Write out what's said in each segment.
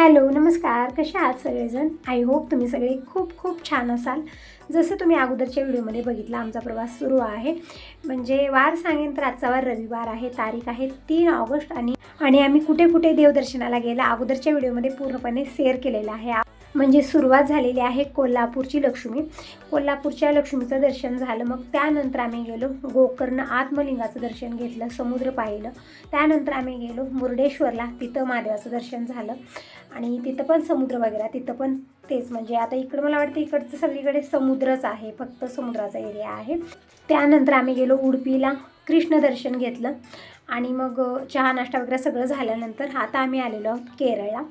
Hello नमस्कार. कसे आहात सगळेजण? आय होप तुम्ही सगळे खूप खूप छान असाल. जसं तुम्ही अगोदरच्या व्हिडिओमध्ये बघितला आमचा प्रवास सुरू आहे. म्हणजे वार सांगेन तर आजचा वार रविवार आहे तारीख आहे तीन ऑगस्ट आणि आणि आम्ही कुठे कुठे देवदर्शनाला गेला अगोदरच्या व्हिडिओमध्ये पूर्णपणे शेअर केलेला आहे. म्हणजे सुरुवात झालेली आहे कोल्हापूरची लक्ष्मी. कोल्हापूरच्या लक्ष्मीचं दर्शन झालं मग त्यानंतर आम्ही गेलो गोकर्ण आत्मलिंगाचं दर्शन घेतलं समुद्र पाहिलं. त्यानंतर आम्ही गेलो मुर्डेश्वरला तिथं महादेवाचं दर्शन झालं. आणि तिथं पण समुद्र वगैरे तिथं पण तेच म्हणजे आता इकडं मला वाटतं इकडचं सगळीकडे समुद्रच आहे फक्त समुद्राचा एरिया आहे. त्यानंतर आम्ही गेलो उडपीला कृष्ण दर्शन घेतलं. आणि मग चहा नाश्ता वगैरे सगळं झाल्यानंतर आता आम्ही आलेलो आहोत केरळला.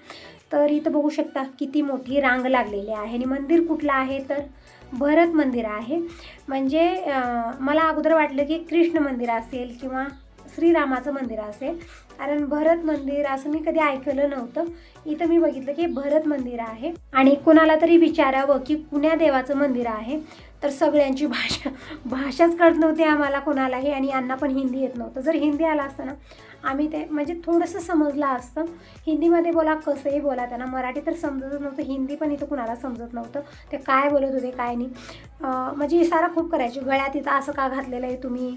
तर इथं बघू शकता किती मोठी रांग लागलेली आहे. आणि मंदिर कुठलं आहे तर भरत मंदिर आहे. म्हणजे मला अगोदर वाटलं की कृष्ण मंदिर असेल किंवा श्रीरामाचं मंदिर असेल. कारण भरत मंदिर असं मी कधी ऐकलं नव्हतं. इथं मी बघितलं की भरत मंदिर आहे. आणि कुणाला तरी विचारावं की कुण्या देवाचं मंदिर आहे. तर सगळ्यांची भाषा भाषाच कळत नव्हती आम्हाला कोणालाही आणि यांना पण हिंदी येत नव्हतं. जर हिंदी आला असतं ना आम्ही ते म्हणजे थोडंसं समजलं असतं. हिंदीमध्ये बोला कसंही बोला त्यांना. मराठी तर समजतच नव्हतं. हिंदी पण इथं कुणाला समजत नव्हतं. ते काय बोलत होते काय नाही. म्हणजे इशारा खूप करायची. गळ्यात इथं असं का घातलेलं आहे तुम्ही?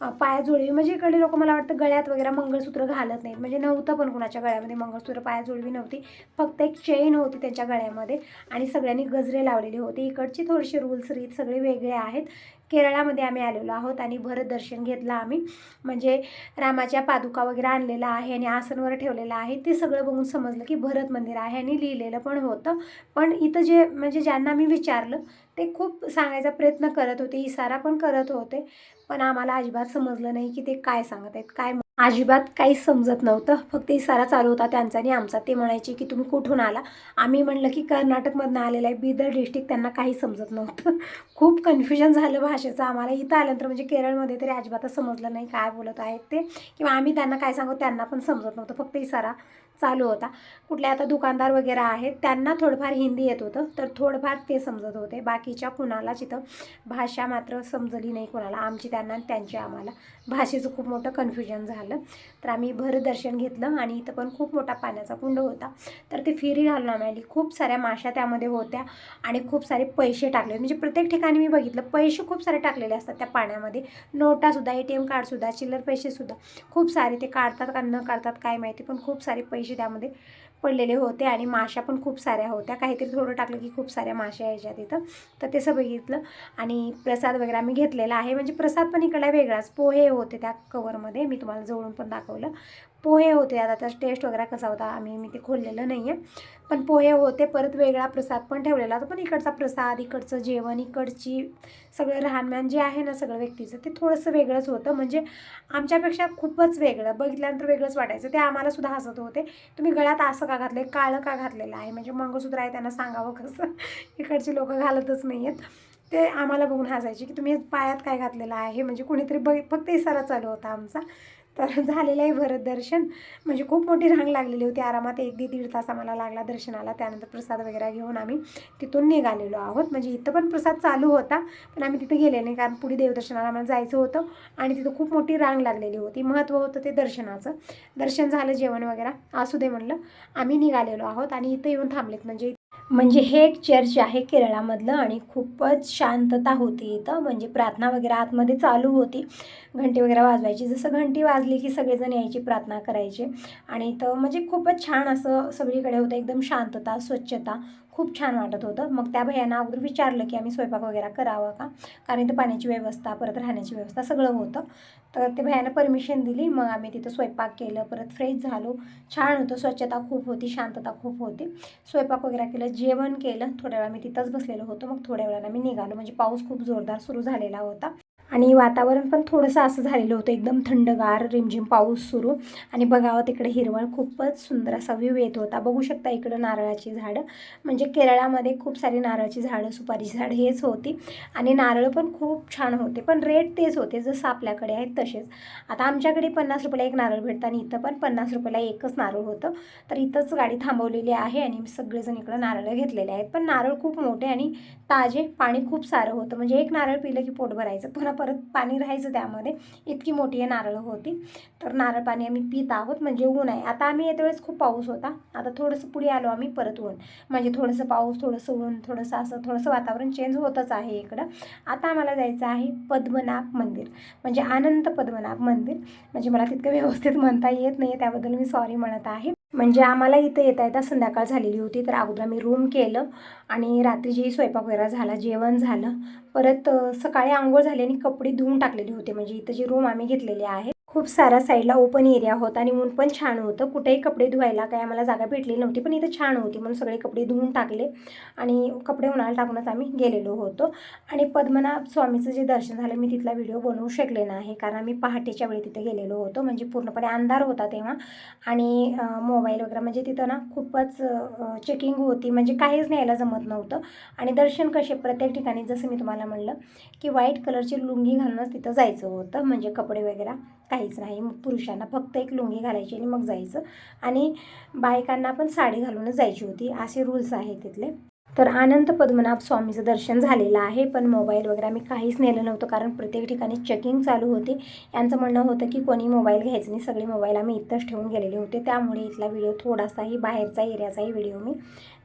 अं, जुळवी म्हणजे इकडे लोक मला वाटतं गळ्यात वगैरे मंगळसूत्र घालत नाहीत. म्हणजे नव्हतं पण कुणाच्या गळ्यामध्ये मंगळसूत्र पायाजोळवी नव्हती. फक्त एक चेन होती त्यांच्या गळ्यामध्ये आणि सगळ्यांनी गजरे लावलेले होते. इकडची थोडीशी रूल्स रीत सगळे वेगळे आहेत. केरळामध्ये आम्ही आलेलो आहोत आणि भरत दर्शन घेतलं आम्ही. म्हणजे रामाच्या पादुका वगैरे आणलेला आहे आणि आसनवर ठेवलेलं आहे. ते सगळं बघून समजलं की भरत मंदिर आहे आणि लिहिलेलं पण होतं. पण इथं जे म्हणजे ज्यांना मी विचारलं ते खूप सांगायचा प्रयत्न करत होते इशारा पण करत होते. पण आम्हाला अजिबात समजलं नाही की ते काय सांगत आहेत काय अजिबात काहीच समजत नव्हतं. फक्त इशारा चालू होता त्यांचा आणि आमचा. ते म्हणायचे की तुम्ही कुठून आला? आम्ही म्हणलं की कर्नाटकमधनं आलेलं आहे. बिदर डिस्ट्रिक्ट. त्यांना काही समजत नव्हतं. खूप कन्फ्युजन झालं भाषेचं आम्हाला. इथं आल्यानंतर म्हणजे केरळमध्ये तरी अजिबातच समजलं नाही काय बोलत आहेत ते. किंवा आम्ही त्यांना काय सांगू त्यांना पण समजत नव्हतं. फक्त इशारा चालू होता. कुठले आता दुकानदार वगैरे आहेत त्यांना थोडंफार हिंदी येत होतं तर थोडंफार ते समजत होते. बाकीच्या कुणालाच इथं भाषा मात्र समजली नाही कुणाला. आमची त्यांना त्यांची आम्हाला. भाषेचं खूप मोठं कन्फ्युजन झालं. तर आम्ही भर दर्शन घेतलं आणि इथं पण खूप मोठा पाण्याचा कुंड होता. तर ती फेरी घालून आम्ही आली. खूप साऱ्या माशा त्यामध्ये होत्या आणि खूप सारे पैसे टाकले. म्हणजे प्रत्येक ठिकाणी मी बघितलं पैसे खूप सारे टाकलेले असतात त्या पाण्यामध्ये. नोटासुद्धा ए टी एम कार्डसुद्धा चिल्लर पैसेसुद्धा खूप सारे ते काढतात का न काढतात काय माहिती पण खूप सारे पैसे त्यामध्ये पडलेले होते आणि माशा पण खूप साऱ्या होत्या. काहीतरी थोडं टाकलं की खूप साऱ्या माशा यायच्या तिथं. तर ते सगळं बघितलं आणि प्रसाद वगैरे आम्ही घेतलेला आहे. म्हणजे प्रसाद पण इकडला वेगळाच. पोहे होते त्या कवरमध्ये मी तुम्हाला जवळून पण दाखवलं. पोहे होते. आता त्याचा टेस्ट वगैरे कसा होता आम्ही मी ते खोललेलं नाही आहे पण पोहे होते परत वेगळा प्रसाद पण ठेवलेला होता. पण इकडचा प्रसाद इकडचं जेवण इकडची सगळं राहणमान जे आहे ना सगळं व्यक्तीचं ते थोडंसं वेगळंच होतं. म्हणजे आमच्यापेक्षा खूपच वेगळं. बघितल्यानंतर वेगळंच वाटायचं. ते आम्हाला सुद्धा हसत होते. तुम्ही गळ्यात असं का घातलं काळं का घातलेलं आहे? म्हणजे मंगळसूत्र आहे त्यांना सांगावं कसं? इकडची लोकं घालतच नाही आहेत ते आम्हाला बघून हसायचे की तुम्ही पायात काय घातलेलं आहे? म्हणजे कुणीतरी बघ फक्त इसारा चालू होता आमचा. तर झालेलं आहे भरत दर्शन. म्हणजे खूप मोठी रांग लागलेली होती. आरामात एक दीड दीड तास आम्हाला लागला दर्शनाला. त्यानंतर प्रसाद वगैरे घेऊन आम्ही तिथून निघालेलो आहोत. म्हणजे इथं पण प्रसाद चालू होता पण आम्ही तिथे गेले नाही कारण पुढे देवदर्शनाला आम्हाला जायचं होतं आणि तिथं खूप मोठी रांग लागलेली होती. महत्त्व होतं ते दर्शनाचं. दर्शन झालं जेवण वगैरे असू दे म्हणलं आम्ही निघालेलो आहोत आणि इथं येऊन थांबलेत. म्हणजे म्हणजे हे एक चर्च आहे केरळामधलं आणि खूपच शांतता होती इथं. म्हणजे प्रार्थना वगैरे आतमध्ये चालू होती. घंटी वगैरे वाजवायची. जसं घंटी वाजली की सगळेजण यायची प्रार्थना करायचे. आणि इथं म्हणजे खूपच छान असं सगळीकडे होतं. एकदम शांतता स्वच्छता. खूप छान वाटत होतं. मग त्या भैयांना अगोदर विचारलं की आम्ही स्वयंपाक वगैरे करावं का? कारण इथं पाण्याची व्यवस्था परत राहण्याची व्यवस्था सगळं होतं. तर ते भैयानं परमिशन दिली. मग आम्ही तिथं स्वयंपाक केलं. परत फ्रेश झालो. छान होतं. स्वच्छता खूप होती. शांतता खूप होती. स्वयंपाक वगैरे केलं. जेवण केलं. थोड्या वेळा मी तिथंच बसलेलो होतो. मग थोड्या वेळानं मी निघालो. म्हणजे पाऊस खूप जोरदार सुरू झालेला होता. आणि वातावरण पण थोडंसं असं झालेलं होतं. एकदम थंडगार रिमझिम पाऊस सुरू. आणि बघावं तिकडे हिरवळ खूपच सुंदर असा व्ह्यू येत होता. बघू शकता इकडं नारळाची झाडं. म्हणजे केरळामध्ये खूप सारी नारळाची झाडं सुपारीची झाडं हेच होती. आणि नारळ पण खूप छान होते. पण रेट तेच होते. जसं आपल्याकडे आहेत तसेच. आता आमच्याकडे पन्नास रुपयाला एक नारळ भेटतं आणि इथं पण पन्नास रुपयाला एकच नारळ होतं. तर इथंच गाडी थांबवलेली आहे आणि सगळेजण इकडं नारळ घेतलेले आहेत. पण नारळ खूप मोठे आणि ताजे. पाणी खूप सारं होतं. म्हणजे एक नारळ पिलं की पोट भरायचं. पुन्हा परत पाणी राहायचं त्यामध्ये. इतकी मोठी आहे नारळ होती. तर नारळ पाणी आम्ही पित आहोत म्हणजे ऊन आहे. आता आम्ही येत्या वेळेस खूप पाऊस होता. आता थोडंसं पुढे आलो आम्ही परत ऊन. म्हणजे थोडंसं पाऊस थोडंसं ऊन थोडंसं असं थोडंसं वातावरण चेंज होतच आहे इकडं. आता आम्हाला जायचं आहे पद्मनाभ मंदिर. म्हणजे अनंत पद्मनाभ मंदिर. म्हणजे मला तितकं व्यवस्थित म्हणता येत नाही त्याबद्दल मी सॉरी म्हणत आहे. म्हणजे आम्हाला इथं येता येता संध्याकाळ झालेली होती तर अगोदर आम्ही रूम केलं आणि रात्रीची स्वयंपाक वगैरे झाला जेवण झालं. परत सकाळी आंघोळ झाली आणि कपडे धुवून टाकलेले होते. म्हणजे इथं जे रूम आम्ही घेतलेले आहे खूप साऱ्या साईडला ओपन एरिया होता आणि ऊन पण छान होतं. कुठेही कपडे धुवायला काही आम्हाला जागा भेटली नव्हती पण इथं छान होती. म्हणून सगळे कपडे धुवून टाकले आणि कपडे उन्हाळा टाकूनच आम्ही गेलेलो होतो. आणि पद्मनाभ स्वामीचं जे दर्शन झालं मी तिथला व्हिडिओ बनवू शकले नाही कारण आम्ही पहाटेच्या वेळी तिथे गेलेलो होतो. म्हणजे पूर्णपणे अंधार होता तेव्हा. आणि मोबाईल वगैरे म्हणजे तिथं ना खूपच चेकिंग होती. म्हणजे काहीच न्यायला जमत नव्हतं. आणि दर्शन कसे प्रत्येक ठिकाणी जसं मी तुम्हाला म्हणलं की व्हाईट कलरची लुंगी घालूनच तिथं जायचं होतं. म्हणजे कपडे वगैरे. काहीच नाही. मग पुरुषांना फक्त एक लुंगी घालायची आणि मग जायचं. आणि बायकांना पण साडी घालूनच जायची होती. असे रूल्स आहेत तिथले. तर अनंत पद्मनाभ स्वामीचं दर्शन झालेलं आहे. पण मोबाईल वगैरे आम्ही काहीच नेलं नव्हतं. कारण प्रत्येक ठिकाणी चेकिंग चालू होते. यांचं म्हणणं होतं की कोणी मोबाईल घ्यायचं नाही. सगळे मोबाईल आम्ही इथंच ठेवून गेलेले होते. त्यामुळे इथला व्हिडिओ थोडासाही बाहेरचा एरियाचाही व्हिडिओ मी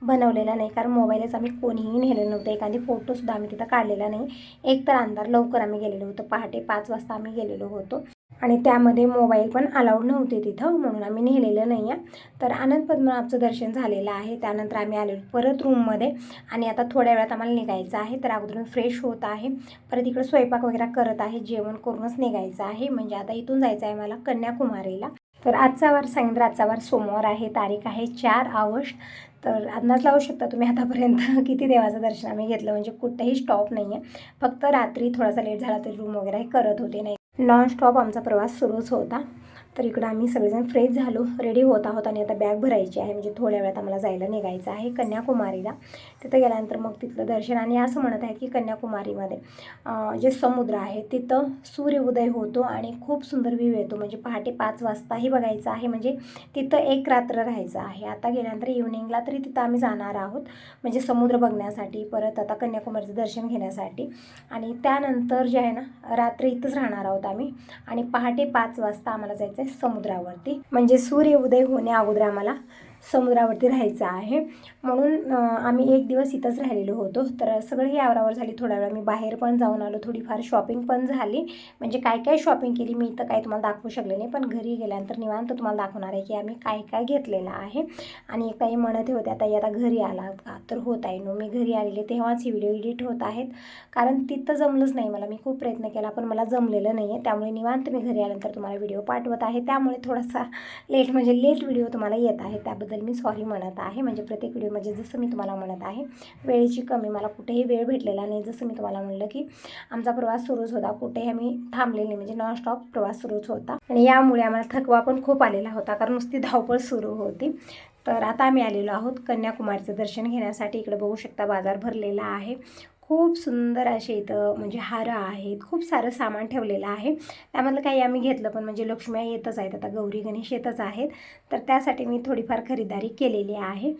बनवलेला नाही. कारण मोबाईलच आम्ही कोणीही नेलं नव्हतं. एखादी फोटोसुद्धा आम्ही तिथं काढलेला नाही. एक तर अंधार लवकर आम्ही गेलेलो होतो. पहाटे पाच वाजता आम्ही गेलेलो होतो. आणि त्यामध्ये मोबाईल पण अलाउड नव्हते तिथं म्हणून आम्ही नेलेलं नाही आहे तर आनंद पद्मनाभचं दर्शन झालेलं आहे. त्यानंतर आम्ही आलेलो परत रूममध्ये आणि आता थोड्या वेळात आम्हाला निघायचं आहे. तर अगोदरून फ्रेश होत आहे. परत इकडं स्वयंपाक वगैरे करत आहे. जेवण करूनच निघायचं आहे. म्हणजे आता इथून जायचं आहे मला कन्याकुमारीला. तर आजचा वार सांगितलं आजचा वार सोमवार आहे. तारीख आहे चार ऑगस्ट. तर अंदाज लावू शकता तुम्ही आतापर्यंत किती देवाचं दर्शन आम्ही घेतलं. म्हणजे कुठेही स्टॉप नाही आहे फक्त रात्री थोडासा लेट झाला तरी रूम वगैरे करत होते. नाही लॉन्च स्टॉप आमचा प्रवास सुरूच होता. तर इकडं आम्ही सगळेजण फ्रेश झालो रेडी होत आहोत आणि आता बॅग भरायची आहे. म्हणजे थोड्या वेळात आम्हाला जायला निघायचं आहे कन्याकुमारीला. तिथं गेल्यानंतर मग तिथलं दर्शन आणि असं म्हणत आहेत की कन्याकुमारीमध्ये जे समुद्र आहे तिथं सूर्योदय होतो आणि खूप सुंदर व्ह्यू येतो. म्हणजे पहाटे पाच वाजताही बघायचं आहे. म्हणजे तिथं एक रात्र राहायचं आहे. आता गेल्यानंतर इव्हनिंगला तरी तिथं आम्ही जाणार आहोत. म्हणजे समुद्र बघण्यासाठी परत आता कन्याकुमारीचं दर्शन घेण्यासाठी. आणि त्यानंतर जे आहे ना रात्री इथंच राहणार आहोत आम्ही. आणि पहाटे पाच वाजता आम्हाला जायचं आहे समुद्रावरती. म्हणजे सूर्य उदय होण्या अगोदर आम्हाला समुद्रावरती राहायचं आहे. म्हणून आम्ही एक दिवस इथंच राहिलेलो होतो. तर सगळं आवरावर झाली थोड्या वेळा मी बाहेर पण जाऊन आलो. थोडीफार शॉपिंग पण झाली. म्हणजे काय काय शॉपिंग केली मी इथं काय तुम्हाला दाखवू शकले नाही. पण घरी गेल्यानंतर निवांत तुम्हाला दाखवणार आहे की आम्ही काय काय घेतलेलं आहे. आणि एक ताई म्हणत होत्या ताई आता घरी आला का? तर होत आहे नो मी घरी आलेले तेव्हाच ही व्हिडिओ एडिट होत आहेत. कारण तिथं जमलंच नाही मला. मी खूप प्रयत्न केला पण मला जमलेलं नाही आहे त्यामुळे निवांत मी घरी आल्यानंतर तुम्हाला व्हिडिओ पाठवत आहे. त्यामुळे थोडासा लेट म्हणजे लेट व्हिडिओ तुम्हाला येत आहे. त्याबद्दल मी सॉरी म्हणत आहे. म्हणजे प्रत्येक व्हिडिओ म्हणजे जसं मी तुम्हाला म्हणत आहे वेळेची कमी. मला कुठेही वेळ भेटलेला नाही. जसं मी तुम्हाला म्हणलं की आमचा प्रवास सुरूच होता. कुठेही आम्ही थांबलेले नाही. म्हणजे नॉनस्टॉप प्रवास सुरूच होता. आणि यामुळे आम्हाला थकवा पण खूप आलेला होता. कारण नुसती धावपळ सुरू होती. तर आता आम्ही आलेलो आहोत कन्याकुमारीचं दर्शन घेण्यासाठी. इकडे बघू शकता बाजार भरलेला आहे. खूप सुंदर असे इथं म्हणजे हारं आहेत. खूप सारं सामान ठेवलेलं आहे. त्यामधलं काही आम्ही घेतलं पण म्हणजे लक्ष्म्या येतच आहेत. आता गौरी गणेश येतच आहेत. तर त्यासाठी मी थोडीफार खरीदारी केलेली आहे.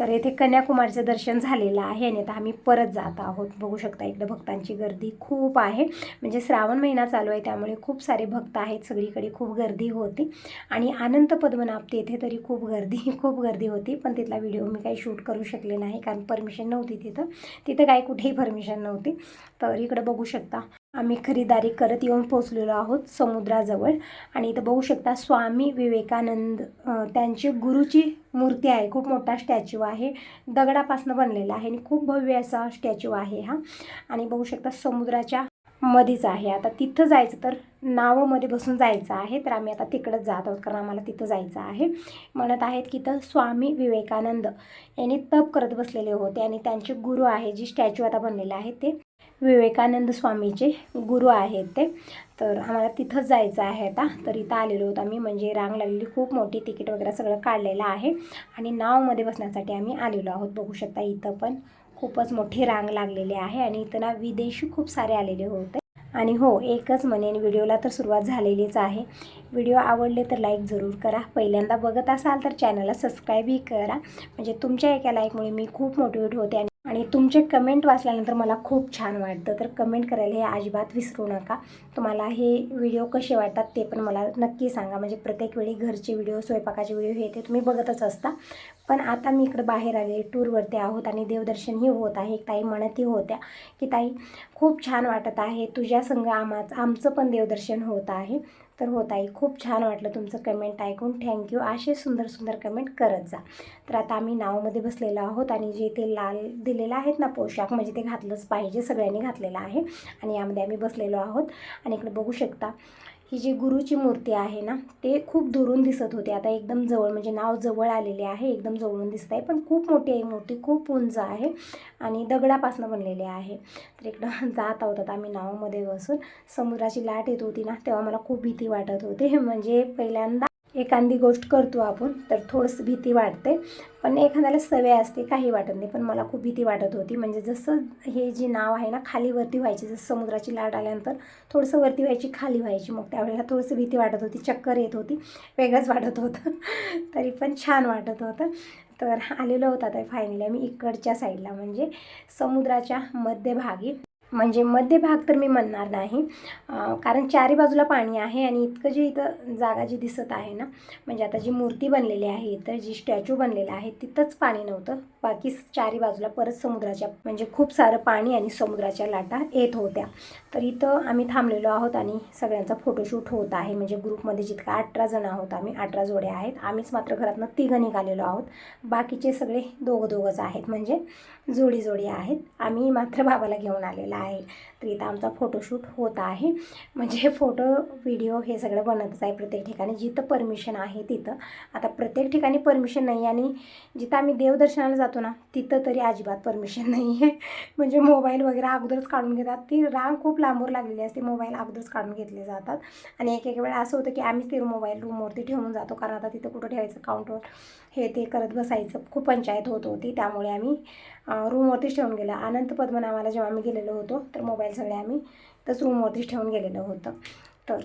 तर येथे कन्याकुमारीचं दर्शन झालेलं आहे आणि आता आम्ही परत जात आहोत. बघू शकता इकडे भक्तांची गर्दी खूप आहे. म्हणजे श्रावण महिना चालू आहे त्यामुळे खूप सारे भक्त आहेत. सगळीकडे खूप गर्दी होती. आणि अनंत पद्मनाभ तेथे तरी खूप गर्दी खूप गर्दी होती. पण तिथला व्हिडिओ मी काही शूट करू शकले नाही कारण परमिशन नव्हती तिथं. तिथं काही कुठेही परमिशन नव्हती. तर इकडं बघू शकता. आम्ही खरीदारी करत येऊन पोचलेलो आहोत समुद्राजवळ. आणि इथं बघू शकता स्वामी विवेकानंद त्यांची गुरुची मूर्ती आहे. खूप मोठा स्टॅच्यू आहे. दगडापासून बनलेला आहे आणि खूप भव्य असा स्टॅच्यू आहे हा. आणि बघू शकता समुद्राच्या मध्येच आहे. आता तिथं जायचं तर नावामध्ये बसून जायचं आहे. तर आम्ही आता तिकडंच जात आहोत कारण आम्हाला तिथं जायचं आहे. म्हणत आहेत की तर स्वामी विवेकानंद यांनी तप करत बसलेले होते आणि त्यांचे गुरु आहे जी स्टॅच्यू आता बनलेले आहे ते. विवेकानंद स्वामीचे गुरु आहेत ते. तर आम्हाला तिथंच जायचं आहे आता. तर इथं आलेलो होतो आम्ही. म्हणजे रांग लागलेली खूप मोठी तिकीट वगैरे सगळं काढलेलं आहे. आणि नावमध्ये बसण्यासाठी आम्ही आलेलो आहोत. बघू शकता इथं पण खूपच मोठी रांग लागलेली आहे. आणि इथं ना विदेशी खूप सारे आलेले होते. आणि हो एकच म्हणेन व्हिडिओला तर सुरुवात झालेलीच आहे. व्हिडिओ आवडले तर लाईक जरूर करा. पहिल्यांदा बघत असाल तर चॅनलला सबस्क्राईबही करा. म्हणजे तुमच्या एका लाईकमुळे मी खूप मोटिवेट होते आणि आणि तुमचे कमेंट वाचल्यानंतर मला खूप छान वाटतं. तर कमेंट करायला हे अजिबात विसरू नका. तुम्हाला हे व्हिडिओ कसे वाटतात ते पण मला नक्की सांगा. म्हणजे प्रत्येक वेळी घरचे व्हिडिओ स्वयंपाकाचे व्हिडिओ हे ते तुम्ही बघतच असता. पण आता मी इकडे बाहेर आले टूरवरती आहोत आणि देवदर्शनही होत आहे. एक ताई म्हणतही होत्या की ताई खूप छान वाटत आहे. तुझ्या संग आमा आमचं पण देवदर्शन होत आहे. तर हो ताई खूप छान वाटलं तुमचं कमेंट ऐकून. थँक्यू असे सुंदर सुंदर कमेंट करत जा. तर आता आम्ही नावमध्ये बसलेलो आहोत आणि जे ते लाल दिलेलं आहेत ना पोशाख म्हणजे ते घातलंच पाहिजे सगळ्यांनी घातलेलं आहे. आणि यामध्ये आम्ही बसलेलो आहोत. आणि इकडे बघू शकता ही जी गुरुची मूर्ती आहे ना ते खूप दुरून दिसत होते. आता एकदम जवळ म्हणजे नाव जवळ आलेले आहे एकदम जवळून दिसत आहे पण खूप मोठी आहे मूर्ती खूप उंच आहे आणि दगडापासून बनलेली आहे. तर इकडं जात आहोत आम्ही नावामध्ये बसून. समुद्राची लाट येत होती ना तेव्हा मला खूप भीती वाटत होती. म्हणजे पहिल्यांदा एखादी गोष्ट करतो आपण तर थोडंसं भीती वाटते. पण एखाद्याला सवय असते काही वाटत नाही. पण मला खूप भीती वाटत होती. म्हणजे जसं हे जे नाव आहे ना खाली वरती व्हायची जसं समुद्राची लाट आल्यानंतर थोडंसं वरती व्हायची खाली व्हायची. मग त्यावेळेला थोडंसं भीती वाटत होती चक्कर येत होती. वेगळंच वाटत होतं. तरी पण छान वाटत होतं. तर आलेलो होता ते फायनली आम्ही इकडच्या साईडला म्हणजे समुद्राच्या मध्यभागी. म्हणजे मध्यभाग तर मी म्हणणार नाही. कारण चारी बाजूला पाणी आहे आणि इतकं जे इथं जागा जी दिसत आहे ना म्हणजे आता जी मूर्ती बनलेली आहे इथं जी स्टॅच्यू बनलेला आहे तिथंच पाणी नव्हतं. बाकी चारी बाजूला परत समुद्राच्या म्हणजे खूप सारं पाणी आणि समुद्राच्या लाटा येत होत्या. तर इथं आम्ही थांबलेलो आहोत आणि सगळ्यांचा फोटोशूट होत आहे. म्हणजे ग्रुपमध्ये जितका अठरा जण आहोत आम्ही अठरा जोड्या आहेत. आम्हीच मात्र घरातनं तिघं निघालेलो आहोत. बाकीचे सगळे दोघं दोघंच आहेत. म्हणजे जोडी जोडी आहेत. आम्ही मात्र बाबाला घेऊन आलेला आहे. तर इथं आमचा फोटोशूट होत आहे. म्हणजे फोटो व्हिडिओ हे सगळं बनतच आहे प्रत्येक ठिकाणी. जिथं परमिशन आहे तिथं. आता प्रत्येक ठिकाणी परमिशन नाही आणि जिथं आम्ही देवदर्शनाला जातो ना तिथं तरी अजिबात परमिशन नाही आहे म्हणजे मोबाईल वगैरे अगोदरच काढून घेतात. ती रांग खूप लांबवर लागलेली असते. मोबाईल अगोदरच काढून घेतले जातात. आणि एक एक वेळा असं होतं की आम्हीच ते मोबाईल रूमवरती ठेवून जातो. कारण आता तिथं कुठं ठेवायचं? काउंटर हे ते करत बसायचं. खूप पंचायत होत होती. त्यामुळे आम्ही रूमवरतीच ठेवून गेलं. अनंत पद्मनामाला जेव्हा आम्ही गेलेलो होतो तर मोबाईल सगळे आम्ही तसं रूमवरतीच ठेवून गेलेलं होतं. तर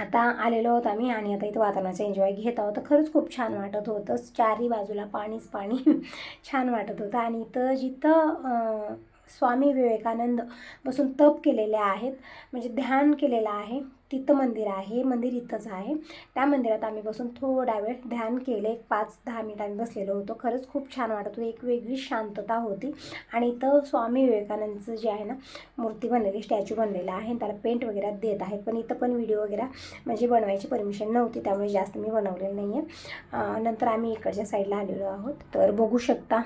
आता आलेलो होतो आम्ही आणि आता इथं वातावरणाचा एन्जॉय घेत आहोत. खरंच खूप छान वाटत होतं. चारही बाजूला पाणीच पाणी छान वाटत होतं. आणि इथं जिथं स्वामी विवेकानंद बसून तप केलेले आहेत म्हणजे ध्यान केलेलं आहे तिथं मंदिर आहे मंदिर इथंच आहे. त्या मंदिरात आम्ही बसून थोडा वेळ ध्यान केलं. एक पाच दहा मिनिट आम्ही बसलेलो होतो. खरंच खूप छान वाटत होतं. एक वेगळी शांतता होती. आणि इथं स्वामी विवेकानंदचं जे आहे ना मूर्ती बनलेली स्टॅच्यू बनलेला आहे. त्याला पेंट वगैरे देत आहेत पण इथं पण व्हिडिओ वगैरे म्हणजे बनवायची परमिशन नव्हती. त्यामुळे जास्त मी बनवलेलं नाही आहे नंतर आम्ही इकडच्या साईडला आलेलो आहोत. तर बघू शकता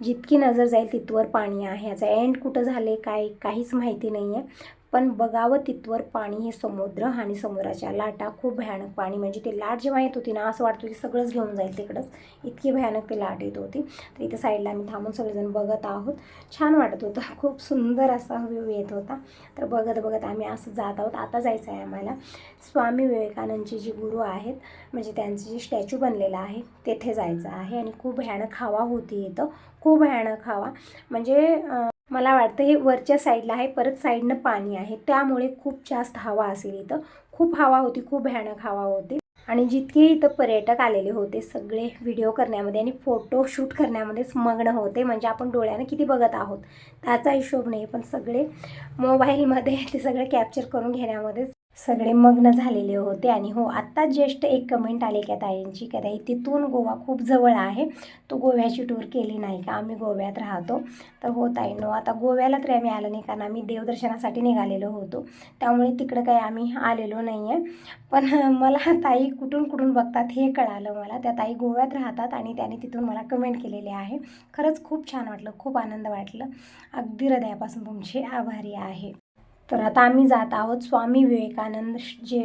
जितकी नजर जाईल तिथवर पाणी आहे. याचा एंड कुठं झाले काय काहीच माहिती नाही आहे पण बघावं तिथवर पाणी हे समुद्र आणि समुद्राच्या लाटा. खूप भयानक पाणी. म्हणजे ते लाट जेव्हा येत होती ना असं वाटतं की सगळंच घेऊन जाईल तिकडंच. इतकी भयानक ते लाट येत होती. तर इथे साईडला आम्ही थांबून सगळेजण बघत आहोत. छान वाटत होतं. खूप सुंदर असा व्ह्यू येत होता. तर बघत बघत आम्ही असं जात आहोत. आता जायचं आहे आम्हाला स्वामी विवेकानंदचे जे गुरु आहेत म्हणजे त्यांचं जे स्टॅच्यू बनलेलं आहे तेथे जायचं आहे. आणि खूप भयानक हवा होती इथं. खूप भयानक हवा. म्हणजे मला वाटतं हे वरच्या साईडला आहे परत साईडनं पाणी आहे. त्यामुळे खूप जास्त हवा असेल इथं. खूप हवा होती खूप भयानक हवा होती. आणि जितके इथं पर्यटक आलेले होते सगळे व्हिडिओ करण्यामध्ये आणि फोटो शूट करण्यामध्येच मग्न होते. म्हणजे आपण डोळ्यानं किती बघत आहोत त्याचा हिशोब नाही. पण सगळे मोबाईलमध्ये ते सगळे कॅप्चर करून घेण्यामध्येच सगळे मग्न झालेले होते आणि हो आत्ताच ज्येष्ठ एक कमेंट आले का ताईंची की ताई तिथून गोवा खूप जवळ आहे. तो गोव्याची टूर केली नाही का? आम्ही गोव्यात राहतो. तर हो ताईंनो आता गोव्याला तरी आम्ही आलो नाही कारण आम्ही देवदर्शनासाठी निघालेलो होतो. त्यामुळे तिकडं काही आम्ही आलेलो नाही आहे पण मला ताई कुठून कुठून बघतात हे कळालं मला. त्या ताई गोव्यात राहतात आणि त्याने तिथून मला कमेंट केलेले आहे. खरंच खूप छान वाटलं खूप आनंद वाटलं. अगदी हृदयापासून तुमचे आभारी आहे. तर आता आम्ही जात आहोत स्वामी विवेकानंद जे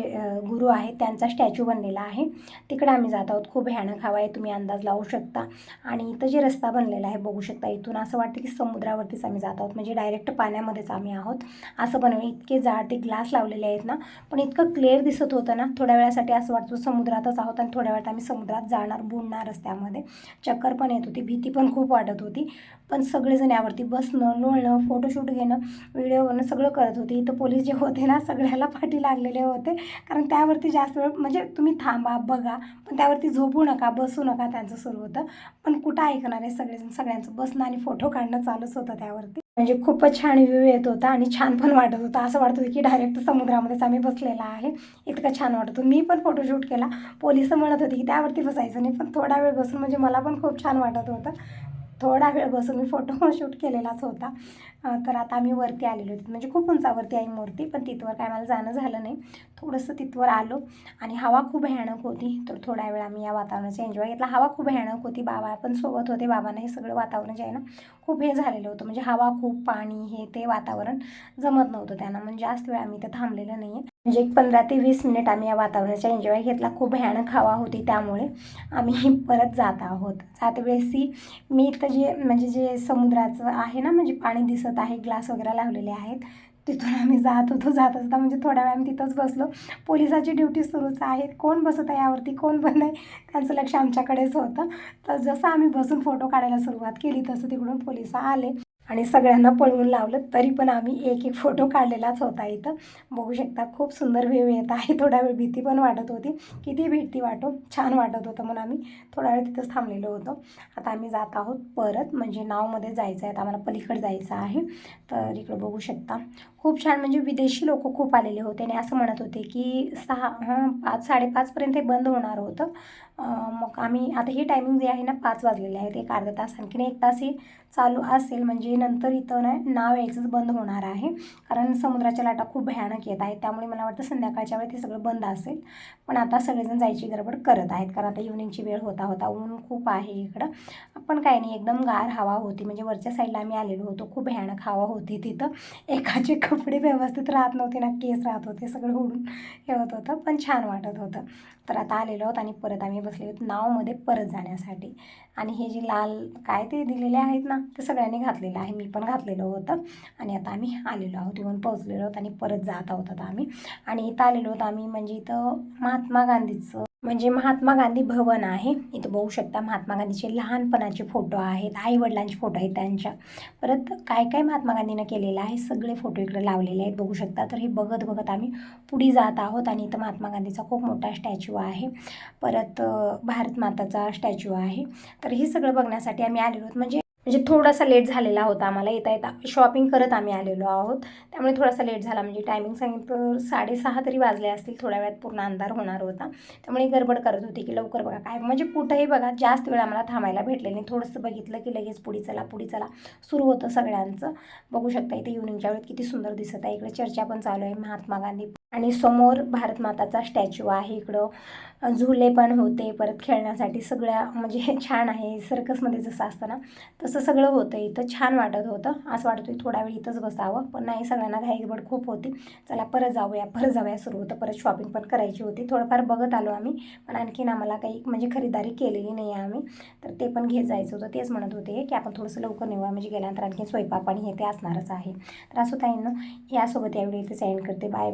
गुरु आहेत त्यांचा स्टॅच्यू बनलेला आहे. तिकडे आम्ही जात आहोत. खूप भयानक हवा आहे. तुम्ही अंदाज लावू शकता. आणि इथं जे रस्ता बनलेला आहे बघू शकता इथून असं वाटतं की समुद्रावरतीच आम्ही जात आहोत. म्हणजे डायरेक्ट पाण्यामध्येच आम्ही आहोत. असं बनवलं इतके जाड ते ग्लास लावलेले आहेत ना पण इतकं क्लिअर दिसत होतं ना थोड्या वेळासाठी असं वाटतं समुद्रातच आहोत आणि थोड्या वेळात आम्ही समुद्रात जाणार बुडणार रस्त्यामध्ये चक्कर पण येत होती भीती पण खूप वाटत होती. पण सगळेजण यावरती बसणं लोळणं फोटोशूट घेणं व्हिडिओ बनणं सगळं करत होते. होती तर पोलीस जे होते ना सगळ्याला पाठी लागलेले होते. कारण त्यावरती जास्त वेळ म्हणजे तुम्ही थांबा बघा पण त्यावरती झोपू नका बसू नका त्यांचं सुरू होतं पण कुठं ऐकणार आहे सगळेजण सगळ्यांचं बसणं आणि फोटो काढणं चालूच होतं त्यावरती. म्हणजे खूपच छान व्ह्यू येत होता आणि छान पण वाटत होतं. असं वाटत होतं की डायरेक्ट समुद्रामध्येच आम्ही बसलेला आहे. इतकं छान वाटत होतं. मी पण फोटोशूट केला. पोलीस म्हणत होती की त्यावरती बसायचं नाही पण थोडा वेळ बसून म्हणजे मला पण खूप छान वाटत होतं. थोडा वेळ बसून मी फोटो शूट केलेलाच होता. तर आता आम्ही वरती आलेलो होतो. म्हणजे खूप उंचावरती आहे मूर्ती पण तिथवर काय मला जाणं झालं नाही. थोडंसं तिथवर आलो आणि हवा खूप भयानक होती. तर थोडा वेळ आम्ही या वातावरणाचा एन्जॉय घेतला. हवा खूप भयानक होती. बाबा पण सोबत होते. बाबांना हे सगळं वातावरण जे आहे ना खूप हे झालेलं होतं. म्हणजे हवा खूप पाणी हे ते वातावरण जमत नव्हतं त्यांना. म्हणजे जास्त वेळ आम्ही इथं थांबलेलं नाही आहे म्हणजे एक पंधरा ते वीस मिनिट आम्ही या वातावरणाचा एन्जॉय घेतला. खूप भयानक हवा होती त्यामुळे आम्ही परत जात आहोत. जात वेळेसी मी इथं जे म्हणजे जे समुद्राचं आहे ना म्हणजे पाणी दिसत आहे ग्लास वगैरे लावलेले आहेत तिथून आम्ही जात होतो जात असता म्हणजे थोड्या वेळ आम्ही तिथंच बसलो. पोलिसाची ड्युटी सुरूच आहे कोण बसत आहे यावरती कोण पण नाही त्यांचं लक्ष आमच्याकडेच होतं. तर जसं आम्ही बसून फोटो काढायला सुरुवात केली तसं तिकडून पोलीस आले. आणि सगळ्यांना पळवून लावलं तरी पण आम्ही एक एक फोटो काढलेलाच होता इथं. बघू शकता खूप सुंदर व्ह्यू येत आहे. थोडा वेळ भीती पण वाटत होती. किती भीती वाटो छान वाटत होतं म्हणून आम्ही थोडा वेळ तिथंच थांबलेलो होतो. आता आम्ही जात आहोत परत म्हणजे नावमध्ये जायचं आहे. आता आम्हाला पलीकडे जायचं आहे. तर इकडं बघू शकता. खूप छान म्हणजे विदेशी लोक खूप आलेले होते आणि असं म्हणत होते की सहा पाच साडेपाचपर्यंत हे बंद होणार होतं. मग आम्ही आता हे टायमिंग जे आहे ना पाच वाजलेले आहेत एक अर्धा तास आणखीन एक तास हे चालू असेल म्हणजे नंतर इथं ना नाव यायचंच बंद होणार आहे. कारण समुद्राच्या लाटा खूप भयानक येत आहेत त्यामुळे मला वाटतं संध्याकाळच्या वेळेत हे सगळं बंद असेल. पण आता सगळेजण जायची गडबड करत आहेत कारण आता इव्हनिंगची वेळ होता होता ऊन खूप आहे इकडं. पण काही नाही एकदम गार हवा होती. म्हणजे वरच्या साईडला आम्ही आलेलो होतो. खूप भयानक हवा होती तिथं. एकाचे कपडे व्यवस्थित राहत नव्हते ना केस राहत होते सगळं उडून हे होत होतं पण छान वाटत होतं. तर आता आलेलो आहोत आणि परत आम्ही बसले आहोत नावमध्ये परत जाण्यासाठी. आणि हे जे लाल काय ते दिलेले आहेत ना ते सगळ्यांनी घातलेलं आहे. मी पण घातलेलं होतं. आणि आता आम्ही आलेलो आहोत येऊन पोहोचलेलो आहोत आणि परत जात आहोत आता आम्ही. आणि इथं आलेलो आहोत आम्ही म्हणजे इथं महात्मा गांधीचं म्हणजे महात्मा गांधी भवन आहे. इथं बघू शकता महात्मा गांधीचे लहानपणाचे फोटो आहेत आई वडिलांचे फोटो आहेत त्यांच्या. परत काय काय महात्मा गांधीनं केलेलं आहे सगळे फोटो इकडे लावलेले आहेत. बघू शकता तर हे बघत बघत आम्ही पुढे जात आहोत आणि इथं महात्मा गांधीचा खूप मोठा स्टॅच्यू आहे. परत भारत माताचा स्टॅच्यू आहे. तर हे सगळं बघण्यासाठी आम्ही आलेलो आहोत. म्हणजे म्हणजे थोडासा लेट झालेला होता आम्हाला येता येता. शॉपिंग करत आम्ही आलेलो आहोत. त्यामुळे थोडासा लेट झाला. म्हणजे टायमिंग सांगितलं साडेसहा तरी वाजले असतील. थोड्या वेळात पूर्ण अंधार होणार होता. त्यामुळे गडबड करत होती की लवकर बघा काय. म्हणजे कुठंही बघा जास्त वेळ आम्हाला थांबायला भेटले नाही. थोडंसं बघितलं की लगेच पुढे चला पुढे चला. सुरू होतं सगळ्यांचं. बघू शकता इथे इव्हनिंगच्या वेळेत किती सुंदर दिसत आहे. इकडे चर्चा पण चालू आहे. महात्मा गांधी आणि समोर भारतमाताचा स्टॅच्यू आहे इकडं. झुले पण होते परत खेळण्यासाठी. सगळ्या म्हणजे छान आहे. सर्कसमध्ये जसं असतं ना तसं सगळं होतं इथं. छान वाटत होतं. असं वाटतं थोडा वेळ इथंच बसावं. पण नाही सगळ्यांना घाईगडबड खूप होती. चला परत जाऊया. परत जाऊया. सुरू होतं. परत शॉपिंग पण करायची होती. थोडंफार बघत आलो आम्ही. पण आणखीन आम्हाला काही म्हणजे खरेदारी केलेली नाही आहे आम्ही. तर ते पण घेत जायचं होतं. तेच म्हणत होते की आपण थोडंसं लवकर नेऊया. म्हणजे गेल्यानंतर आणखी स्वयंपाक पाणी हे ते असणारच आहे. तर असं ताईंना यासोबत यावेळी इथेच इथे सेंड करते. Bye bye